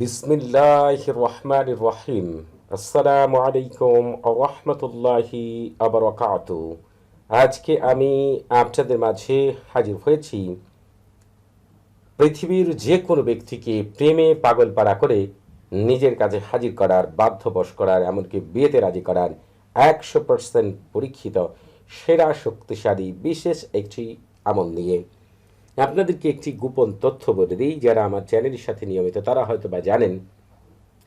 বিসমিল্লাহ রহমান রহিম। আসসালামু আলাইকুম রহমতুল্লাহি আবরকাত আজকে আমি আপনাদের মাঝে হাজির হয়েছি পৃথিবীর যে কোনো ব্যক্তিকে প্রেমে পাগল পাড়া করে নিজের কাছে হাজির করার, বাধ্যবশ করার, এমনকি বিয়েতে রাজি করার একশো পার্সেন্ট পরীক্ষিত, সেরা শক্তিশালী, বিশেষ একটি আমল নিয়ে আপনাদেরকে একটি গোপন তথ্য বলে দিই, যারা আমার চ্যানেলের সাথে নিয়মিত, তারা হয়তো বা জানেন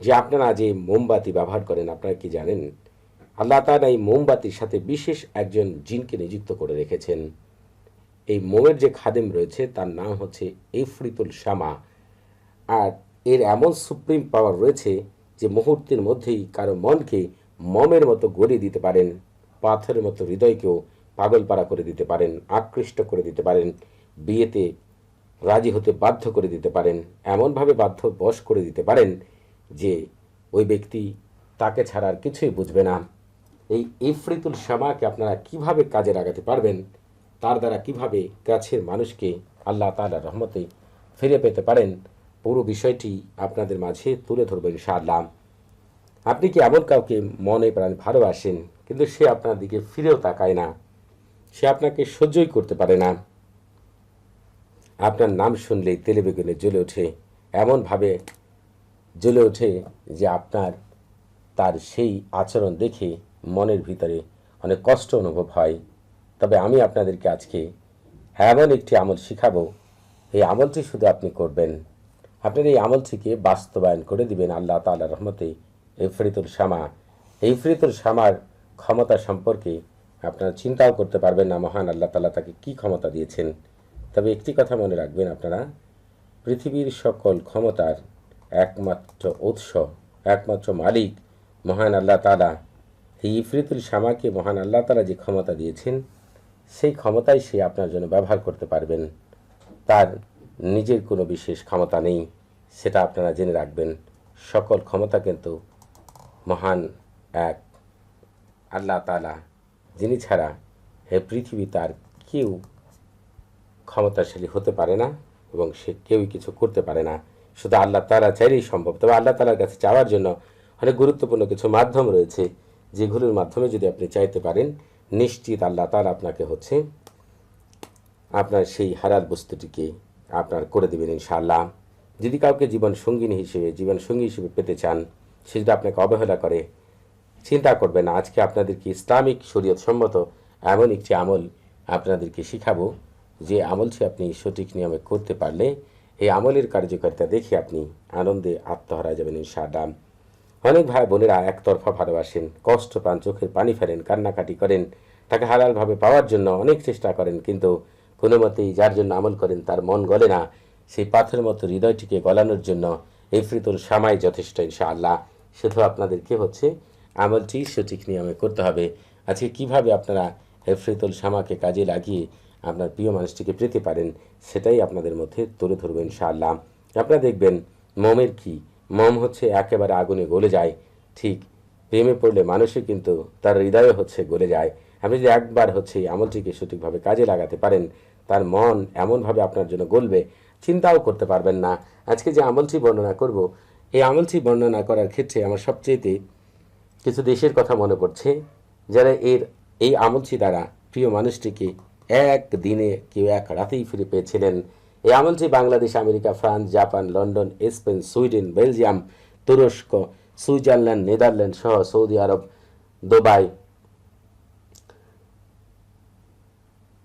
যে আপনারা যে মোমবাতি ব্যবহার করেন, আপনারা কি জানেন? আল্লাহ তাআলা এই মোমবাতির সাথে বিশেষ একজন জিনকে নিযুক্ত করে রেখেছেন। এই মোমের যে খাদেম রয়েছে, তার নাম হচ্ছে ইফরিতুল শামা। আর এর এমন সুপ্রিম পাওয়ার রয়েছে যে মুহূর্তের মধ্যেই কারও মনকে মমের মতো গড়িয়ে দিতে পারেন, পাথরের মতো হৃদয়কেও পাগলপাড়া করে দিতে পারেন, আকৃষ্ট করে দিতে পারেন। বিয়েতে রাজি হতে বাধ্য করে দিতে পারেন, এমনভাবে বাধ্য বশ করে দিতে পারেন যে ওই ব্যক্তি তাকে ছাড়া আর কিছুই বুঝবে না। এই ইফরিতুল শ্যামাকে আপনারা কীভাবে কাজে লাগাতে পারবেন? তার দ্বারা কীভাবে কাছের মানুষকে আল্লাহ তাআলার রহমতে ফিরে পেতে পারেন? পুরো বিষয়টি আপনাদের মাঝে তুলে ধরবেন ইনশাআল্লাহ। আপনি কি এমন কাউকে মনে প্রাণ ভালোবাসেন, কিন্তু সে আপনার দিকে ফিরেও তাকায় না? সে আপনাকে সহ্যই করতে পারে না। আপনার নাম শুনলেই তেলে বেগুনে জ্বলে ওঠে। এমনভাবে জ্বলে ওঠে যে আপনার, তার সেই আচরণ দেখে মনের ভিতরে অনেক কষ্ট অনুভব হয়। তবে আমি আপনাদেরকে আজকে এমন একটি আমল শিখাবো। এই আমলটি শুধু আপনি করবেন। আপনার এই আমলটিকে বাস্তবায়ন করে দিবেন আল্লাহ তাআলা রহমতে। ইফরিতুল শামা এই ইফরিতুল শামার ক্ষমতা সম্পর্কে আপনারা চিন্তাও করতে পারবেন না। মহান আল্লাহ তাআলা তাকে কী ক্ষমতা দিয়েছেন? তবে একটি কথা মনে রাখবেন আপনারা, পৃথিবীর সকল ক্ষমতার একমাত্র উৎস, একমাত্র মালিক মহান আল্লাহ তালা এই ইফরিতুল শামাকে মহান আল্লাহ তাআলা যে ক্ষমতা দিয়েছেন, সেই ক্ষমতাই সে আপনার জন্য ব্যবহার করতে পারবেন। তার নিজের কোনো বিশেষ ক্ষমতা নেই, সেটা আপনারা জেনে রাখবেন। সকল ক্ষমতা কিন্তু মহান এক আল্লাহ তাআলা, যিনি ছাড়া হে পৃথিবী তার কেউ ক্ষমতাশালী হতে পারে না এবং সে কেউই কিছু করতে পারে না। শুধু আল্লাহ তালা চাইলেই সম্ভব। তবে আল্লাহ তালার কাছে চাওয়ার জন্য অনেক গুরুত্বপূর্ণ কিছু মাধ্যম রয়েছে, যেগুলোর মাধ্যমে যদি আপনি চাইতে পারেন, নিশ্চিত আল্লাহ তালা আপনাকে হচ্ছে আপনার সেই হারাল বস্তুটিকে আপনার করে দেবেন ইনশাআল্লাহ। যদি কাউকে জীবন সঙ্গিনী হিসেবে, জীবন সঙ্গী হিসেবে পেতে চান, সে যদি আপনাকে অবহেলা করে, চিন্তা করবেন আজকে আপনাদেরকে ইসলামিক শরীয়ত সম্মত এমন একটি আমল আপনাদেরকে শিখাবো। যে আমলটি আপনি সঠিক নিয়মে করতে পারলে, এই আমলের কার্যকারিতা দেখে আপনি আনন্দে আত্মহারা যাবেন ইনশাআল্লাহ। অনেক ভাই বোনেরা একতরফা ভালোবাসেন, কষ্ট পান, চোখের পানি ফেলেন, কান্নাকাটি করেন, তাকে হালালভাবে পাওয়ার জন্য অনেক চেষ্টা করেন, কিন্তু কোনো মতেই যার জন্য আমল করেন তার মন গলে না। সেই পাথরের মতো হৃদয়টিকে গলানোর জন্য ইফরিতুল সামাই যথেষ্ট ইনশাআল্লাহ। শুধু আপনাদেরকে হচ্ছে? আমলটি সঠিক নিয়মে করতে হবে। আজকে কীভাবে আপনারা হেফরিতুল শামাকে কাজে লাগিয়ে আপনার প্রিয় মানুষটিকে পেতে পারেন, সেটাই আপনাদের মধ্যে তুলে ধরবেন ইনশাআল্লাহ। আপনারা দেখবেন, মমের কি? মম হচ্ছে একেবারে আগুনে গলে যায়। ঠিক, প্রেমে পড়লে মানুষই কিন্তু তার হৃদয়ে হচ্ছে গলে যায়। আপনি যদি একবার হচ্ছে এই আমলটিকে সঠিকভাবে কাজে লাগাতে পারেন, তার মন এমনভাবে আপনার জন্য গলবে, চিন্তাও করতে পারবেন না। আজকে যে আমলটি বর্ণনা করব, এই আমলটি বর্ণনা করার ক্ষেত্রে আমার সবচেয়েতে কিছু দেশের কথা মনে পড়ছে, যারা এর এই আমলটি দ্বারা প্রিয় মানুষটিকে এক দিনে কেউ এক রাতেই ফিরে পেয়েছিলেন। এই আমলটি Bangladesh, America, France, Japan, London, Spain, Sweden, Belgium, তুরস্ক, সুইজারল্যান্ড, নেদারল্যান্ড সহ সৌদি আরব, দুবাই,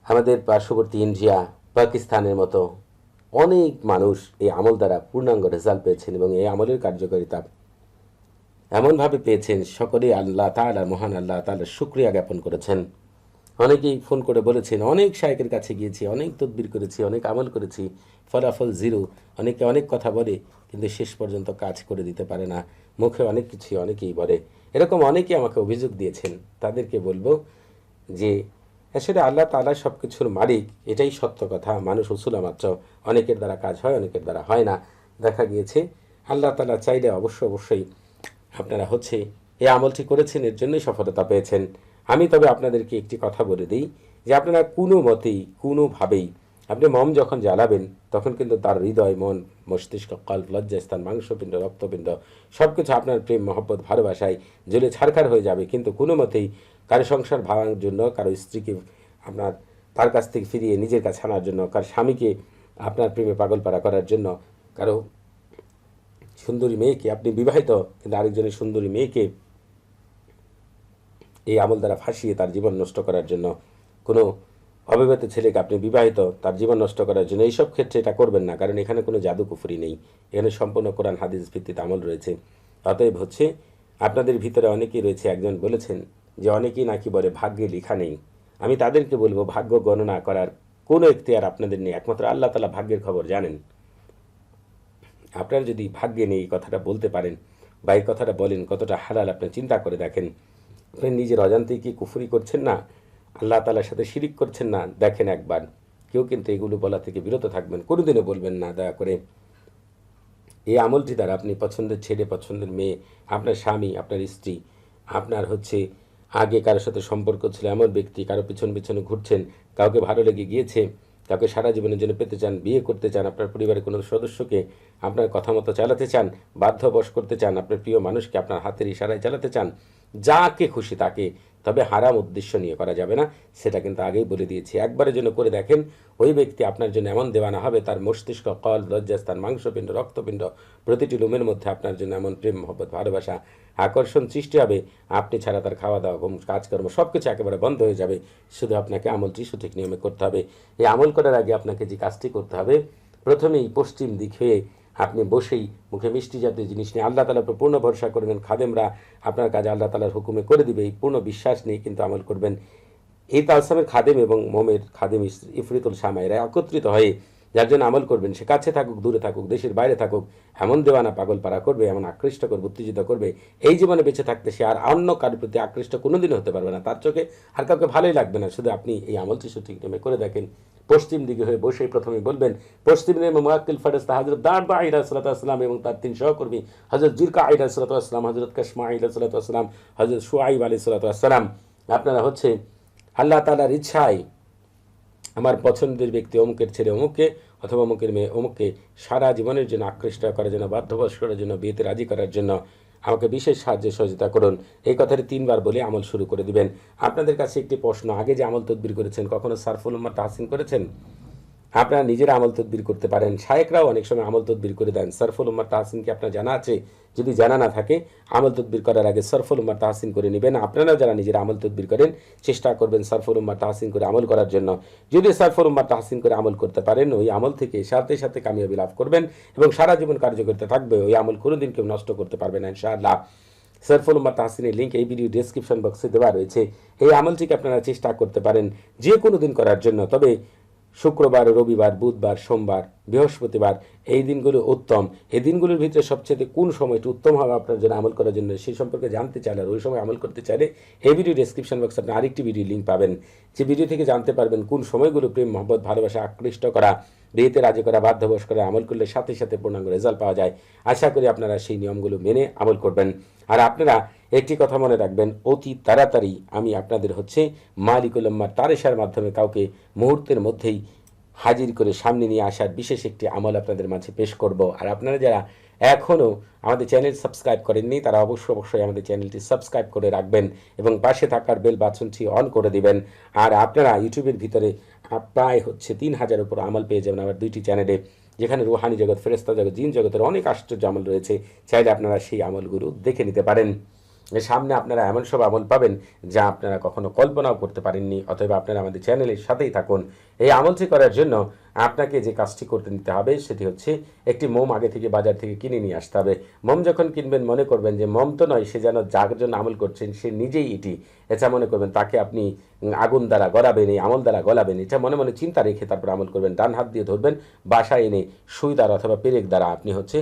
আমাদের পার্শ্ববর্তী ইন্ডিয়া, পাকিস্তানের মতো অনেক মানুষ এই আমল দ্বারা পূর্ণাঙ্গ রেজাল্ট পেয়েছেন এবং এই আমলের কার্যকারিতা এমনভাবে পেয়েছেন, সকলেই আল্লাহ তাআলা, মহান আল্লাহ তাআলা শুক্রিয়া জ্ঞাপন করেছেন। অনেকেই ফোন করে বলেছেন, অনেক শায়কের কাছে গিয়েছি, অনেক তদবির করেছি, অনেক আমল করেছি, ফলাফল জিরো। অনেকে অনেক কথা বলে, কিন্তু শেষ পর্যন্ত কাজ করে দিতে পারে না। মুখে অনেক কিছু অনেকেই বলে। এরকম অনেকেই আমাকে অভিযোগ দিয়েছেন। তাদেরকে বলব যে, আসলে আল্লাহ তাআলা সব কিছুর মালিক, এটাই সত্য কথা। মানুষ উসুলা মাত্র। অনেকের দ্বারা কাজ হয়, অনেকের দ্বারা হয় না। দেখা গিয়েছে, আল্লাহ তালা চাইলে অবশ্য অবশ্যই আপনারা হচ্ছে এই আমলটি করেছেন, এর জন্যই সফলতা পেয়েছেন। আমি তবে আপনাদেরকে একটি কথা বলে দিই যে আপনারা কোনো মতেই, কোনোভাবেই আপনি মম যখন জ্বালাবেন, তখন কিন্তু তার হৃদয়, মন, মস্তিষ্ক, কল্প, লজ্জাস্থান, মাংসপিণ্ড, রক্তপিণ্ড সব কিছু আপনার প্রেম, মহব্বত, ভালোবাসায় জ্বলে ছারখার হয়ে যাবে। কিন্তু কোনো মতেই কারও সংসার ভাঙার জন্য, কারও স্ত্রীকে আপনার, তার কাছ থেকে ফিরিয়ে নিজের কাছে আনার জন্য, কার স্বামীকে আপনার প্রেমে পাগল পাগলপাড়া করার জন্য, কারও সুন্দরী মেয়েকে, আপনি বিবাহিত, কিন্তু আরেকজনের সুন্দরী মেয়েকে এই আমল দ্বারা ফাঁসিয়ে তার জীবন নষ্ট করার জন্য কোনো অবিবাহিত ছেলেকে আপনি বিবাহিত, তার জীবন নষ্ট করার জন্য এইসব ক্ষেত্রে এটা করবেন না, কারণ এখানে কোনো জাদু কুফুরি নেই। এখানে সম্পূর্ণ কোরআন, হাদিস ভিত্তিতে আমল রয়েছে। অতএব হচ্ছে, আপনাদের ভিতরে অনেকেই রয়েছে, একজন বলেছেন যে অনেকেই নাকি বলে ভাগ্যে লেখা নেই। আমি তাদেরকে বলব, ভাগ্য গণনা করার কোনো এখতিয়ার আপনাদের নেই, একমাত্র আল্লাহ তালা ভাগ্যের খবর জানেন। আপনার যদি ভাগ্যে নেই এই কথাটা বলতে পারেন বা এই কথাটা বলেন, কতটা হালাল আপনি চিন্তা করে দেখেন। আপনি নিজের অজান্তেই কি কুফুরি করছেন না? আল্লাহ তালার সাথে শিরিক করছেন না? দেখেন একবার। কেউ কিন্তু এগুলো বলা থেকে বিরত থাকবেন, কোনোদিনও বলবেন না, দয়া করে। এই আমলটি দ্বারা আপনি পছন্দের ছেলে, পছন্দের মেয়ে, আপনার স্বামী, আপনার স্ত্রী, আপনার হচ্ছে আগে কারোর সাথে সম্পর্ক ছিল, এমন ব্যক্তি কারও পিছন পিছনে ঘুরছেন, কাউকে ভালো লেগে গিয়েছে কাউকে সারা জীবনের জন্য পেতে চান, বিয়ে করতে চান, আপনার পরিবারের কোনো সদস্যকে আপনার কথা মতো চালাতে চান, বাধ্যবশ করতে চান, আপনার প্রিয় মানুষকে আপনার হাতের ইশারায় চালাতে চান, যাকে খুশি তাকে তবে হারাম উদ্দেশ্য নিয়ে করা যাবে না, সেটা কিন্তু আগেই বলে দিয়েছি। একবারের জন্য করে দেখেন, ওই ব্যক্তি আপনার জন্য এমন দেওয়ানা হবে, তার মস্তিষ্ক, কল লজ্জাস্থান মাংসপিণ্ড, রক্তপিণ্ড, প্রতিটি লুমের মধ্যে আপনার জন্য এমন প্রেম, মহব্বত, ভালোবাসা, আকর্ষণ সৃষ্টি হবে। আপনি ছাড়া তার খাওয়া দাওয়া, ঘুম, কাজকর্ম সব কিছু একেবারে বন্ধ হয়ে যাবে। শুধু আপনাকে আমলটি সঠিক নিয়মে করতে হবে। এই আমল করার আগে আপনাকে যে কাজটি করতে হবে, প্রথমেই পশ্চিম দিক হয়ে আপনি বসেই মুখে মিষ্টি জাতীয় জিনিস নিয়ে আল্লাহ তালার পূর্ণ ভরসা করবেন খাদেমরা আপনার কাজ আল্লাহ তালার হুকুমে করে দিবে, এই পূর্ণ বিশ্বাস নিয়ে কিন্তু আমল করবেন। এই তালসামের খাদেম এবং মোমের খাদেম ইফরিতুল শামা এরা একত্রিত হয়ে যার জন্য আমল করবেন, সে কাছে থাকুক, দূরে থাকুক, দেশের বাইরে থাকুক এমন দেওয়ানা পাগল পাড়া করবে, এমন আকৃষ্ট করবে, উত্তেজিত করবে, এই জীবনে বেঁচে থাকতে সে আর অন্য কারোর প্রতি আকৃষ্ট কোনোদিন হতে পারবে না। তার চোখে আর কাউকে ভালোই লাগবে না। শুধু আপনি এই আমলটি সঠিক নিয়মে করে দেখেন। পশ্চিম দিকে হয়ে বসে প্রথমে বলবেন, পশ্চিম নিয়মে মোয়াক্কিল ফারেস্তা বা আইরা সালাতাম এবং তার তিন সহকর্মী হজরত জিরকা আইরা সালাতাম হজরত কাশমা আইরা সালাতাম হজরত সুয়াইব আলী সালাতাম আপনারা হচ্ছে আল্লাহ তালার ইচ্ছায় আমার পছন্দের ব্যক্তি অমুকের ছেলে অমুককে অথবা অমুকের মেয়ে অমুককে সারা জীবনের জন্য আকৃষ্ট করার জন্য, বাধ্যবশ করার জন্য, বিয়েতে রাজি করার জন্য আমাকে বিশেষ সাহায্য সহযোগিতা করুন। এই কথাটি তিনবার বলে আমল শুরু করে দিবেন। আপনাদের কাছে একটি প্রশ্ন, আগে যে আমল তদবির করেছেন, কখনো সারফুল উম্মা তাহসিন করেছেন? আপনারা নিজেরা আমল তদবির করতে পারেন। শায়েকরাও অনেক সময় আমল তদবির করে দেন। সরফুল উম্মার তাহসিনকে আপনার জানা আছে? যদি জানা না থাকে, আমল তদবির করার আগে সরফুল উম্মার তাহসিন করে নেবেন। আপনারা যারা নিজেরা আমল তদবির করেন, চেষ্টা করবেন সরফুল উম্মার তাহসিন করে আমল করার জন্য। যদি সরফুল উম্মার তাহসিন করে আমল করতে পারেন, ওই আমল থেকে সাথে সাথে কামিয়াবি লাভ করবেন এবং সারা জীবন কার্যকরিতা থাকবে। ওই আমল কোনোদিন কেউ নষ্ট করতে পারবে না, ইনশাআল্লাহ। সরফুল উম্মার তাহসিনের লিঙ্ক এই ভিডিও ডেসক্রিপশন বক্সে দেওয়া রয়েছে। এই আমলটিকে আপনারা চেষ্টা করতে পারেন, যে কোনো দিন করার জন্য। তবে শুক্রবার, রবিবার, বুধবার, সোমবার, বৃহস্পতিবার এই দিনগুলো উত্তম। এই দিনগুলোর ভিতরে সবচেয়ে কোন সময়টি উত্তম হবে আপনার জন্য আমল করার জন্য সেই সম্পর্কে জানতে চাইলে আর ওই সময় আমল করতে চাইলে এই ভিডিও ডিসক্রিপশন বক্সে আপনি আরেকটি ভিডিও লিঙ্ক পাবেন। যে ভিডিও থেকে জানতে পারবেন কোন সময়গুলো প্রেম, মহব্বত, ভালোবাসা, আকৃষ্ট করা বিয়েতে রাজি করা, বাধ্যবশ করা, আমল করলে সাথে সাথে পূর্ণাঙ্গ রেজাল্ট পাওয়া যায়। আশা করি আপনারা সেই নিয়মগুলো মেনে আমল করবেন। আর আপনারা একটি কথা মনে রাখবেন, অতি তাড়াতাড়ি আমি আপনাদের হচ্ছে মালিকুল উম্মার তারেশার মাধ্যমে কাউকে মুহূর্তের মধ্যেই হাজির করে সামনে নিয়ে আসার বিশেষ একটি আমল আপনাদের মাঝে পেশ করব। আর আপনারা যারা এখনও আমাদের চ্যানেল সাবস্ক্রাইব করেননি, তারা অবশ্যই অবশ্যই আমাদের চ্যানেলটি সাবস্ক্রাইব করে রাখবেন এবং পাশে থাকার বেল বাটনটি অন করে দিবেন। আর আপনারা ইউটিউবের ভিতরে প্রায় হচ্ছে তিন হাজার উপর আমল পেয়ে যাবেন আমার দুইটি চ্যানেলে, যেখানে রুহানি জগৎ ফেরেস্তা জগৎ, জিন জগতের অনেক আশ্চর্য আমল রয়েছে। চাইলে আপনারা সেই আমলগুলো দেখে নিতে পারেন। সামনে আপনারা এমন সব আমল পাবেন যা আপনারা কখনো কল্পনাও করতে পারেননি। অথবা আপনারা আমাদের চ্যানেলের সাথেই থাকুন। এই আমলটি করার জন্য আপনাকে যে কাজটি করতে নিতে হবে সেটি হচ্ছে একটি মোম আগে থেকে বাজার থেকে কিনে নিয়ে আসতে হবে। মোম যখন কিনবেন, মনে করবেন যে মোম তো নয়, সে যেন যার জন্য আমল করছেন, সে নিজেই এটি। এটা মনে করবেন তাকে আপনি আগুন দ্বারা গলাবেন, এই আমল দ্বারা গলাবেন। এটা মনে মনে চিন্তা রেখে তারপর আমল করবেন। ডান হাত দিয়ে ধরবেন, বাসায় এনে সুই দ্বারা অথবা পেরেক দ্বারা আপনি হচ্ছে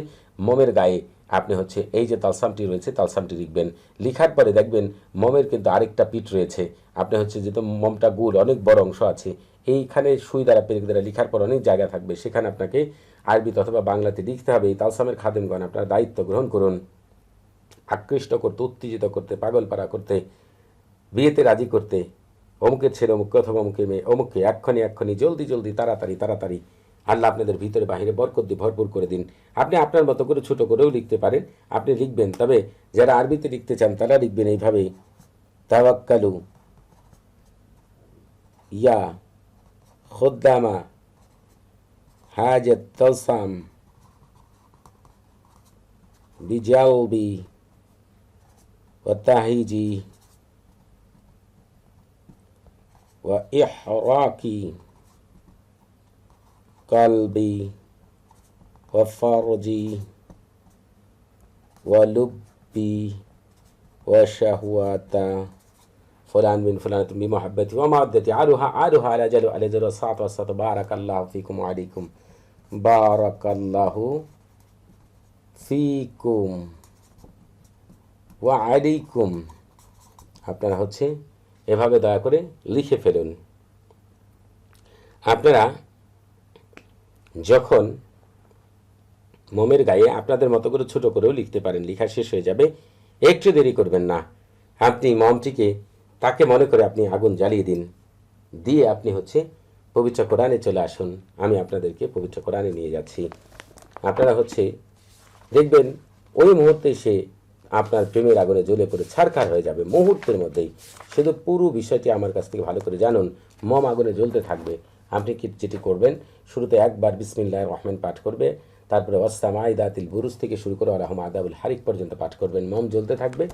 মোমের গায়ে আপনি হচ্ছে এই যে তালসামটি রয়েছে, তালসামটি লিখবেন। লিখার পরে দেখবেন মমের কিন্তু আরেকটা পিঠ রয়েছে। আপনি হচ্ছে যেহেতু মমটা গুল, অনেক বড় অংশ আছে, এইখানে সুই দ্বারা, পেরেক দ্বারা লিখার পর অনেক জায়গা থাকবে। সেখানে আপনাকে আরবিতে অথবা বাংলাতে লিখতে হবে। এই তালসামের খাদেমগণ, আপনার দায়িত্ব গ্রহণ করুন। আকৃষ্ট করতে, উত্তেজিত করতে, পাগলপাড়া করতে, বিয়েতে রাজি করতে, অমুকের ছেলে অমুক অথবা অমুকের মেয়ে, অমুককে এক্ষণে এক্ষণে জলদি জলদি, তাড়াতাড়ি তাড়াতাড়ি আল্লাহ আপনাদের ভিতরে বাহিরে বরকত দিয়ে ভরপুর করে দিন আপনি আপনার মতো করে ছোট করেও লিখতে পারেন আপনি লিখবেন তবে যারা আরবিতে লিখতে চান তারা লিখবেন এইভাবে তাওয়াক্কালু ইয়া খোদ্দামা হাজত তলসাম বিজাউবি وتهيجي وإحراك قلبي وفرجي ولبي وشهوة فلان من فلانة بمحبتي ومودتي عالها عالها على جل على جل والصلاة والصلاة بارك الله فيكم وعليكم بارك الله فيكم ওয়া আলাইকুম আপনারা হচ্ছে এভাবে দয়া করে লিখে ফেলুন আপনারা যখন মোমের গায়ে আপনাদের মতো করে ছোট করেও লিখতে পারেন, লেখা শেষ হয়ে যাবে, একটু দেরি করবেন না। আপনি মমটিকে তাকে মনে করে আপনি আগুন জ্বালিয়ে দিন। দিয়ে আপনি হচ্ছে পবিত্র কোরআনে চলে আসুন। আমি আপনাদেরকে পবিত্র কোরআনে নিয়ে যাচ্ছি। আপনারা হচ্ছে দেখবেন ওই মুহূর্তে সে আপনার প্রেমের আগুনে জ্বলে পড়ে, ছারখার হয়ে যাবে। মুহূর্তের মধ্যেই। শুধু পুরো বিষয়টি আমার কাছ থেকে ভালো করে জানুন। মম আগুনে জ্বলতে থাকবে। আপনি কি যেটি করবেন, শুরুতে একবার বিসমিল্লাহ রহমান পাঠ করবে, তারপরে অস্তাম আইদাতিল বুরুজ থেকে শুরু করে আলহম আদাবুল হারিক পর্যন্ত পাঠ করবেন, মম জ্বলতে থাকবে।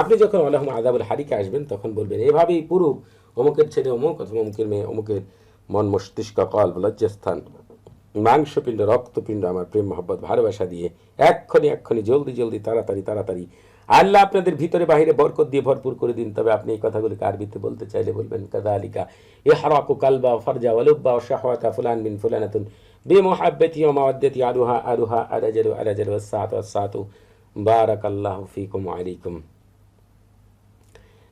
আপনি যখন আলহম আদাবুল হারিকে আসবেন, তখন বলবেন, এভাবেই পুরো অমুকের ছেলে, অমুক অথবা অমুকের মেয়ে, অমুকের মন মস্তিষ্ক, কল্প, লজ্জাস্থান, মাংসপিণ্ড, রক্তপিণ্ড, আমার প্রেম, মহব্বত, ভালোবাসা দিয়ে এক্ষণি এক্ষণি জলদি জলদি, তাড়াতাড়ি তাড়াতাড়ি আল্লাহ আপনাদের ভিতরে বাহিরে বরকত দিয়ে ভরপুর করে দিন। তবে আপনি এই কথাগুলিকে আরবিতে বলতে চাইলে বলবেন? কাদা আলিকা এ হারাকু কালবা ফরজা ওয়ালুব্বা ও শাহওয়াতা ফুলান বিন ফুলানাতুন বিমুহাব্বতি ওয়া মাওয়াদ্দাতি আরুহা আরুহা আরাজালু আরাজালু ওয়াসসাতু ওয়াসসাতু বারাকাল্লাহু ফিকুম ওয়া আলাইকুম।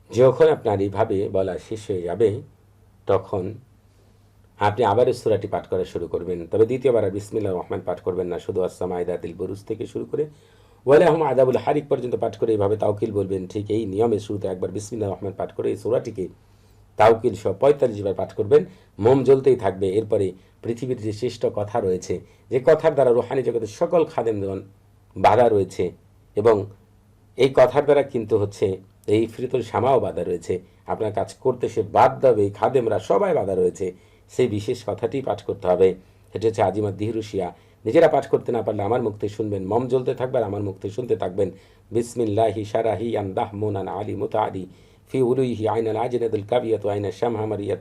যখন আপনার এইভাবে বলা শেষ হয়ে যাবে, তখন আপনি আবার সুরাটি পাঠ করা শুরু করবেন। তবে দ্বিতীয়বার বিসমিল্লা রহমান পাঠ করবেন না। শুধু আসাম আয়দাতিল বরুজ থেকে শুরু করে ওয়ালে আদাবুল হারিক পর্যন্ত পাঠ করে এইভাবে তাওকিল বলবেন, ঠিক এই নিয়মের শুরুতে একবার বিসমিল্লা রহমান পাঠ করে এই সুরাটিকে তাওকিল সহ পঁয়তাল্লিশ বার পাঠ করবেন। মোম জ্বলতেই থাকবে। এরপরে পৃথিবীর যে শ্রেষ্ঠ কথা রয়েছে, যে কথার দ্বারা রুহানি জগতের সকল খাদেমগণ বাধা রয়েছে এবং এই কথার দ্বারা কিন্তু হচ্ছে এই ফিরতুল শামাও বাধা রয়েছে। আপনার কাজ করতে সে বাদ দেবে খাদেমরা সবাই বাধা রয়েছে। সেই বিশেষ কথাটি পাঠ করতে হবে। এটা হচ্ছে আজিমা দিহরুশিয়া। নিজেরা পাঠ করতে না পারলে আমার মুক্তি শুনবেন মম জ্বলতে থাকবেন আমার মুক্তি শুনতে থাকবেন বিসমিল্লাহি সারাহি আন্দাহ মোনান আলী মুতাদি في وليه عين العجنة الكافية عين الشمها مرية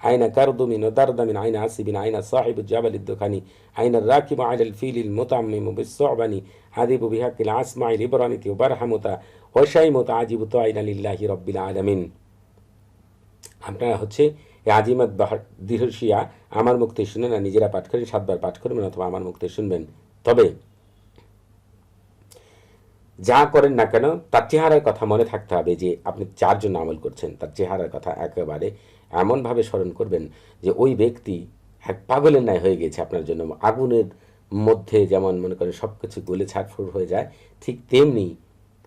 عين كرضم ودرد من عين عسب عين صاحب الجبل الدخاني عين الراكب على الفيل المتعمم بالثعبن عذب بحق العسمع الإبرانة وبرحمة وشيمة عجب طائلا لله رب العالمين আপনারা হচ্ছে আজিমাত দৃঢ়শিয়া আমার মুক্তি শুনে না, নিজেরা পাঠ করেন, সাতবার পাঠ করবেন অথবা আমার মুক্তি শুনবেন। তবে যা করেন না কেন, তার চেহারার কথা মনে থাকতে হবে যে, আপনি যার জন্য আমল করছেন, তার চেহারার কথা একেবারে এমনভাবে স্মরণ করবেন যে, ওই ব্যক্তি এক পাগলের ন্যায় হয়ে গেছে আপনার জন্য। আগুনের মধ্যে যেমন মনে করেন সব কিছু গলে ছাটফুট হয়ে যায়, ঠিক তেমনি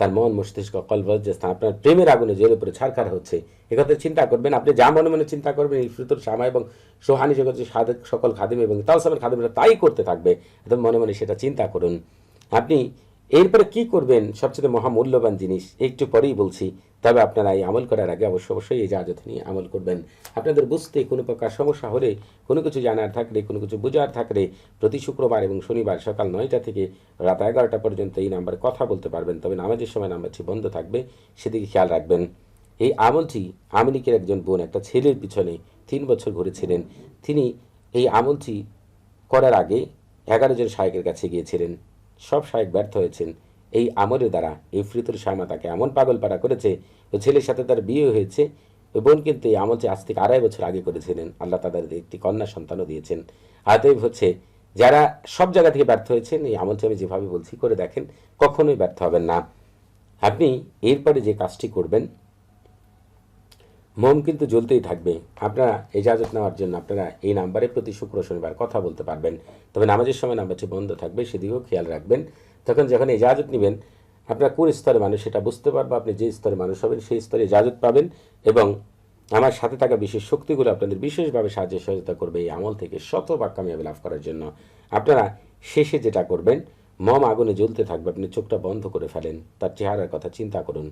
তার মন মস্তিষ্ক কলবজ্জাস্থান আপনার প্রেমের আগুনে জেলে উপরে ছাড়খার হচ্ছে। একথা চিন্তা করবেন। আপনি যা মনে মনে চিন্তা করবেন, এই শামা এবং সোহানি জগতের সকল খাদেম এবং তাও তালসামের খাদেমরা তাই করতে থাকবে। মনে মনে সেটা চিন্তা করুন। আপনি এরপরে কি করবেন? সবচেয়ে মহামূল্যবান জিনিস। একটু পরেই বলছি, তবে আপনারা এই আমল করার আগে অবশ্য অবশ্যই এই জাহাজত নিয়ে আমল করবেন। আপনাদের বুঝতে কোনো প্রকার সমস্যা হলে, কোনো কিছু জানার থাকলে, কোনো কিছু বোঝার থাকলে প্রতি শুক্রবার এবং শনিবার সকাল নয়টা থেকে রাত এগারোটা পর্যন্ত এই নাম্বারে কথা বলতে পারবেন। তবে নামাজের সময় নাম্বারটি বন্ধ থাকবে, সেদিকে খেয়াল রাখবেন। এই আমলটি আমেরিকার একজন বোন, একটা ছেলের পিছনে তিন বছর ঘুরেছিলেন। তিনি এই আমলটি করার আগে এগারো জন শায়কের কাছে গিয়েছিলেন। সব শায়েক ব্যর্থ হয়েছেন। এই আমলের দ্বারা এই ফ্রিতুর শামা তাকে এমন পাগলপাড়া করেছে ওই ছেলের সাথে তার বিয়ে হয়েছে বোন কিন্তু এই আমলটি আজ থেকে আড়াই বছর আগে করেছিলেন, আল্লাহ তাদের একটি কন্যা সন্তানও দিয়েছেন। অতএব হচ্ছে, যারা সব জায়গা থেকে ব্যর্থ হয়েছেন, এই আমলটি আমি যেভাবে বলছি, করে দেখেন, কখনোই ব্যর্থ হবেন না। আপনি এরপরে যে কাজটি করবেন মোম কিন্তু জ্বলতেই থাকবে। আপনারা এজাজত নেওয়ার জন্য আপনারা এই নাম্বারে প্রতি শুক্র শনিবার কথা বলতে পারবেন। তবে নামাজের সময় নাম্বারটি বন্ধ থাকবে, সেদিকেও খেয়াল রাখবেন। তখন যখন এজাজত নেবেন, আপনার কোন স্তরে মানুষ সেটা বুঝতে পারব, আপনি যে স্তরে মানুষ হবেন সেই স্তরে এজাজত পাবেন এবং আমার সাথে থাকা বিশেষ শক্তিগুলো আপনাদের বিশেষভাবে সাহায্য সহযোগিতা করবে এই আমল থেকে শতভাগ কামিয়াবি লাভ করার জন্য। আপনারা শেষে যেটা করবেন, মম আগুনে জ্বলতে থাকবে, আপনি চোখটা বন্ধ করে ফেলেন, তার চেহারার কথা চিন্তা করুন।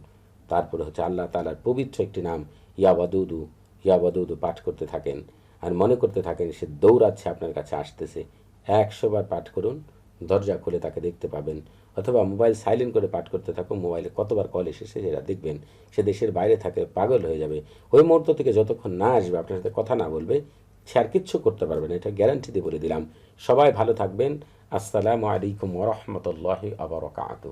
তারপরে হচ্ছে আল্লাহ তালার পবিত্র একটি নাম ইয়াবাদুদু ইয়াবাদুদু পাঠ করতে থাকেন। আর মনে করতে থাকেন সে দৌড়াচ্ছে আপনার কাছে আসতেছে। একশোবার পাঠ করুন, দরজা খুলে তাকে দেখতে পাবেন। অথবা মোবাইল সাইলেন্ট করে পাঠ করতে থাকুন, মোবাইলে কতবার কল এসেছে সেটা দেখবেন। সে দেশের বাইরে থাকে, পাগল হয়ে যাবে। ওই মুহূর্ত থেকে যতক্ষণ না আসবে, আপনার সাথে কথা না বলবে, সে আর কিচ্ছু করতে পারবে না, এটা গ্যারান্টি দিয়ে বলে দিলাম। সবাই ভালো থাকবেন। আসসালামু আলাইকুম ওরহমতুল্লাহি আবরকাতু